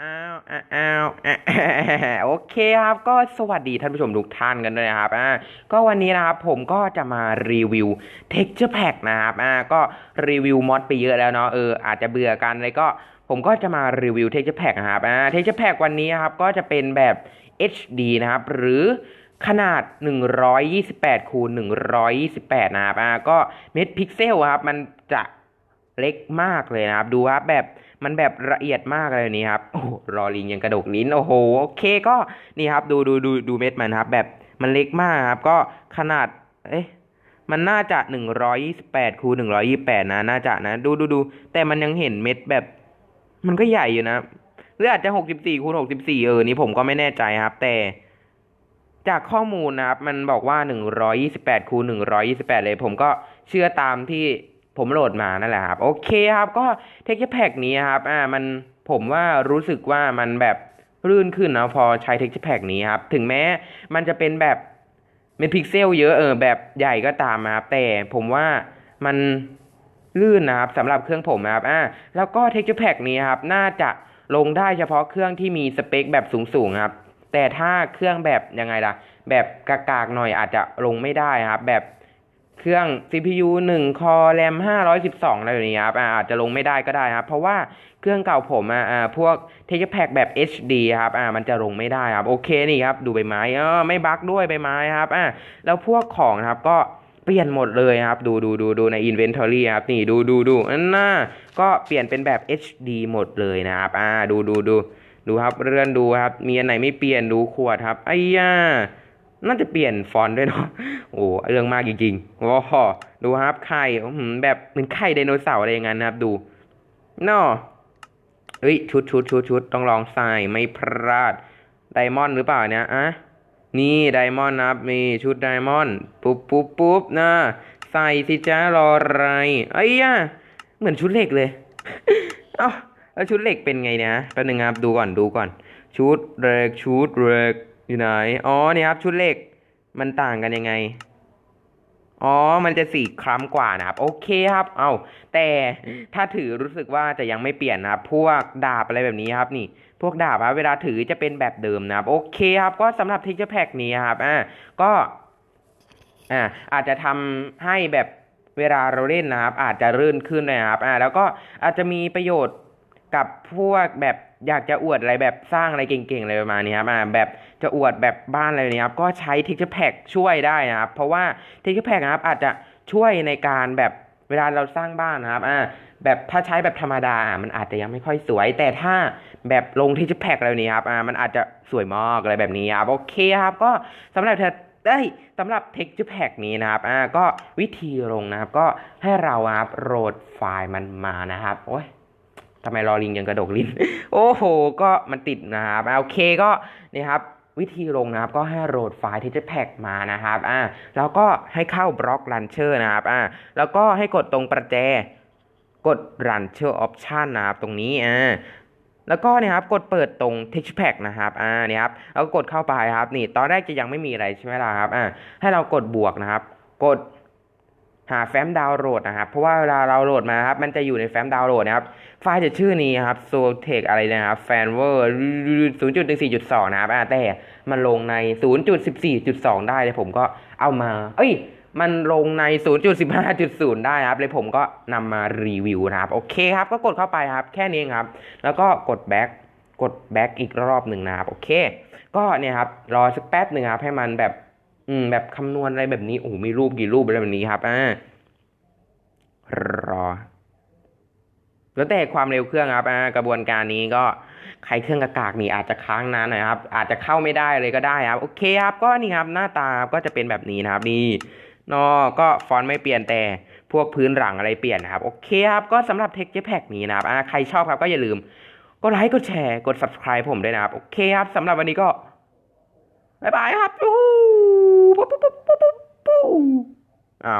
อ้าวอ้าวอ้าวโอเคครับ ก็สวัสดีท่านผู้ชมทุกท่านกันด้วยนะครับอ่าก็วันนี้นะครับผมก็จะมารีวิว Texture Pack นะครับอ่าก็รีวิวมอดไปเยอะแล้วเนาะเอออาจจะเบื่อกันเลยก็ผมก็จะมารีวิว Texture Pack นะครับอ่า Texture Pack วันนี้ครับก็จะเป็นแบบ HD นะครับ หรือขนาด 128คูณ128 นะครับอ่าก็เม็ดพิกเซลครับมันจะ เล็กมากเลยนะครับ ดูครับแบบมันแบบละเอียดมากเลยนี่ครับโอ้โหรอลิงยังกระดกลิ้นโอ้โหโอเคก็นี่ครับดูดูดูดูเม็ดมันครับ แบบมันเล็กมากครับ ก็ขนาด เอ๊ะมันน่าจะ128คูณ128นะ น่าจะนะ ดูดูดูแต่มันยังเห็นเม็ดแบบ มันก็ใหญ่อยู่นะหรืออาจจะ64คูณ64เออนี่ผมก็ไม่แน่ใจครับ แต่ จากข้อมูลนะครับ มันบอกว่า128คูณ128เลย ผมก็เชื่อตามที่ ผมโหลดมานั่นแหละครับ โอเคครับ ก็เทคแพ็กนี้ครับ อ่า มันผมว่ารู้สึกว่ามันแบบรื่นขึ้นนะพอใช้เทคแพ็กนี้ครับ ถึงแม้มันจะเป็นแบบเป็นพิกเซลเยอะเออแบบใหญ่ก็ตามนะครับ แต่ผมว่ามันลื่นนะครับสำหรับเครื่องผมนะครับ อ่า แล้วก็เทคแพ็กนี้ครับ น่าจะลงได้เฉพาะเครื่องที่มีสเปคแบบสูงๆครับ แต่ถ้าเครื่องแบบยังไงล่ะ แบบกากๆหน่อยอาจจะลงไม่ได้ครับ แบบ เครื่อง CPU 1 คอแรม512อะไรแบบนี้ครับอ่าอาจจะลงไม่ได้ก็ได้ครับ เพราะว่าเครื่องเก่าผมอ่าพวกเทคแพ็กแบบ HD ครับอ่ามันจะลงไม่ได้ครับ โอเคนี่ครับ ดูใบไม้เออไม่บั๊กด้วยใบไม้ครับอ่าแล้วพวกของนะครับก็เปลี่ยนหมดเลยครับ ดูดูดูดูใน Inventory ครับ นี่ดูดูดูอันน่าก็เปลี่ยนเป็นแบบ HD หมดเลยนะครับอ่าดูดูดูดูครับเลื่อนดูครับ มีอันไหนไม่เปลี่ยนดูขวดครับไอ้ย่า น่าจะเปลี่ยนฟอนต์ด้วยเนาะโอ้เรื่องมากจริงๆโอ้โหดูครับไข่แบบเหมือนไข่ไดโนเสาร์อะไรอย่างนั้นนะครับ ดูเนาะเฮ้ยชุดชุดชุดชุดต้องลองใส่ไม่พลาดไดมอนด์หรือเปล่าเนี่ยอะนี่ไดมอนด์นะครับมีชุดไดมอนด์ปุ๊บปุ๊บปุ๊บนะใส่สิจ้ารออะไรไอ้ย่าเหมือนชุดเหล็กเลยเอ้าแล้วชุดเหล็กเป็นไงเนี่ยแป๊บนึงครับดูก่อนดูก่อน ชุดเหล็กชุดเหล็ก อยู่ไหน อ๋อเนี่ยครับ ชุดเหล็กมันต่างกันยังไง อ๋อ มันจะสีคล้ำกว่านะครับ โอเคครับ เอาแต่ถ้าถือรู้สึกว่าจะยังไม่เปลี่ยนนะครับ พวกดาบอะไรแบบนี้ครับนี่ พวกดาบครับเวลาถือจะเป็นแบบเดิมนะครับ โอเคครับ ก็สำหรับทิกเกอร์แพ็กนี้ครับ อ่า ก็ อ่า อาจจะทำให้แบบเวลาเราเล่นนะครับ อาจจะรื่นขึ้นนะครับ อ่า แล้วก็อาจจะมีประโยชน์กับพวกแบบอยากจะอวดอะไรแบบสร้างอะไรเก่งๆอะไรประมาณนี้ครับอ่าแบบ จะอวดแบบบ้านอะไรนี้ครับก็ใช้ Texture Pack ช่วยได้นะครับ เพราะว่า Texture Pack นะครับอาจจะช่วยในการแบบเวลาเราสร้างบ้านนะครับอ่าแบบถ้าใช้แบบธรรมดาอะมันอาจจะยังไม่ค่อยสวย แต่ถ้าแบบลง Texture Pack อะไรนี้ครับอ่ามันอาจจะสวยมากอะไรแบบนี้ครับโอเคครับ ก็สำหรับเธอเอ้สำหรับ texture pack นี้นะครับอ่าก็วิธีลงนะครับ ก็ให้เราครับโหลดไฟล์มันมานะครับโอ้ยทำไมรอลิงยังกระดกลิ้น โอ้โห ก็มันติดนะครับโอเคก็นี่ครับ วิธีลงนะครับก็ให้โหลดไฟล์ที่จะแพ็กมานะครับอ่าแล้วก็ให้เข้าบล็อกลันเชอร์นะครับอ่าแล้วก็ให้กดตรงประแจ กด launcher option นะครับตรงนี้อ่าแล้วก็เนี่ยครับกดเปิดตรง text pack นะครับอ่าเนี่ยครับแล้วก็กดเข้าไปครับนี่ตอนแรกจะยังไม่มีอะไรใช่ไหมล่ะครับอ่าให้เรากดบวกนะครับ กด หาแฟ้มดาวน์โหลดนะครับ เพราะว่าเวลาเราโหลดมาครับ มันจะอยู่ในแฟ้มดาวน์โหลดนะครับ ไฟล์จะชื่อนี้ครับ s o t e c อะไรนะครับ fanver 0.14.2 นะครับอ่าแต่มันลงใน 0.14.2 ได้เลยผมก็เอามา เอ้ย มันลงใน 0.15.0 ได้ครับ เลยผมก็นำมารีวิวนะครับ โอเคครับ ก็กดเข้าไปครับ แค่นี้ครับ แล้วก็กดแบ็กกดแบ็กอีกรอบหนึ่งนะครับ โอเค ก็เนี่ยครับ รอสักแป๊บหนึ่งครับ ให้มันแบบ อืม แบบคำนวณอะไรแบบนี้โอ้มีรูปกี่รูปอะไรแบบนี้ครับอ่ารอ แล้วแต่ความเร็วเครื่องครับอ่ากระบวนการนี้ก็ใครเครื่องกากากนี่อาจจะค้างนานหน่อยครับ อาจจะเข้าไม่ได้เลยก็ได้ครับ โอเคครับ ก็นี่ครับ หน้าตาก็จะเป็นแบบนี้นะครับนี่นอก็ฟอนต์ไม่เปลี่ยนแต่พวกพื้นหลังอะไรเปลี่ยนนะครับ โอเคครับ ก็สำหรับ Texture Pack นี้นะครับใครชอบครับก็อย่าลืม กดไลค์กดแชร์กด subscribe ผมด้วยนะครับ โอเคครับสำหรับวันนี้ก็ บ๊ายบายครับ อู้